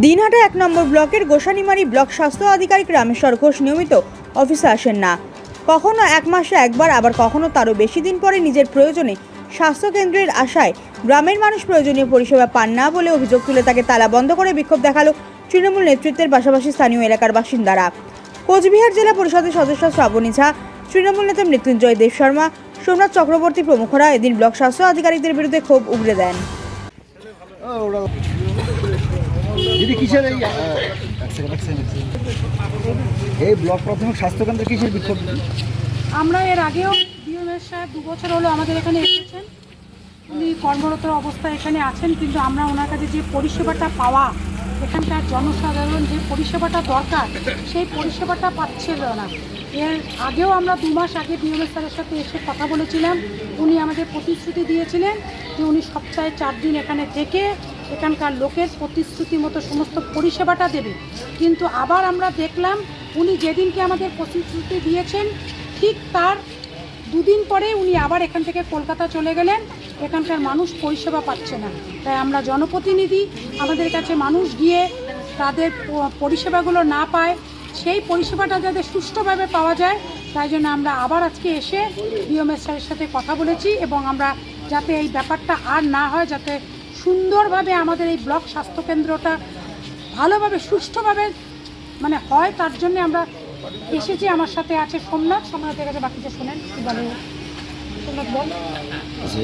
দিনহাটা এক নম্বর ব্লকের গোসানিমারি ব্লক স্বাস্থ্য আধিকারিক রামেশ্বর ঘোষ নিয়মিত অফিসে আসেন না। কখনো এক মাসে একবার, আবার কখনো তারও বেশি দিন পরে নিজের প্রয়োজনে স্বাস্থ্যকেন্দ্রের আশায় গ্রামের মানুষ প্রয়োজনীয় পরিষেবা পান না বলে অভিযোগ তুলে তাকে তালা বন্ধ করে বিক্ষোভ দেখাল তৃণমূল নেতৃত্বের পাশাপাশি স্থানীয় এলাকার বাসিন্দারা। কোচবিহার জেলা পরিষদের সদস্য শ্রাবণী ঝা, তৃণমূল নেতা মৃত্যুঞ্জয় দেব শর্মা, সোমনাথ চক্রবর্তী প্রমুখরা এদিন ব্লক স্বাস্থ্য আধিকারিকদের বিরুদ্ধে ক্ষোভ উগড়ে দেন। দিদি কিসের এই ব্লক প্রাথমিক স্বাস্থ্যকেন্দ্রে কিসের বিক্ষোভ? আমরা এর আগেও ডিএমএস দু বছর হলো আমাদের এখানে এসেছেন। উনি কর্মরত অবস্থায় এখানে আছেন, কিন্তু আমরা ওনার কাছে যে পরিষেবাটা পাওয়া, এখানকার জনসাধারণ যে পরিষেবাটা দরকার, সেই পরিষেবাটা পাচ্ছিল না এর আগেও আমরা দু মাস আগে ডিএমএস স্যারের সাথে এসে কথা বলেছিলাম। উনি আমাদের প্রতিশ্রুতি দিয়েছিলেন যে উনি সপ্তাহে চার দিন এখানে থেকে এখানকার লোকের প্রতিশ্রুতি মতো সমস্ত পরিষেবাটা দেবে। কিন্তু আবার আমরা দেখলাম, উনি যেদিনকে আমাদের প্রতিশ্রুতি দিয়েছেন, ঠিক তার দুদিন পরে উনি আবার এখান থেকে কলকাতা চলে গেলেন। এখানকার মানুষ পরিষেবা পাচ্ছে না। তাই আমরা জনপ্রতিনিধি, আমাদের কাছে মানুষ গিয়ে তাদের পরিষেবাগুলো না পায়, সেই পরিষেবাটা যাতে সুষ্ঠুভাবে পাওয়া যায়, তাই জন্য আমরা আবার আজকে এসে ডিএমএস স্যারের সাথে কথা বলেছি এবং আমরা যাতে এই ব্যাপারটা আর না হয়, যাতে সুন্দরভাবে আমাদের এই ব্লক স্বাস্থ্যকেন্দ্রটা ভালোভাবে, সুষ্ঠুভাবে মানে হয় তার জন্য আমরা এসেছি। আমার সাথে আছে সোমনাথ। সোমনাথের কাছে বাকিটা শোনেন, কি বলে? সোমনাথ বল। আচ্ছা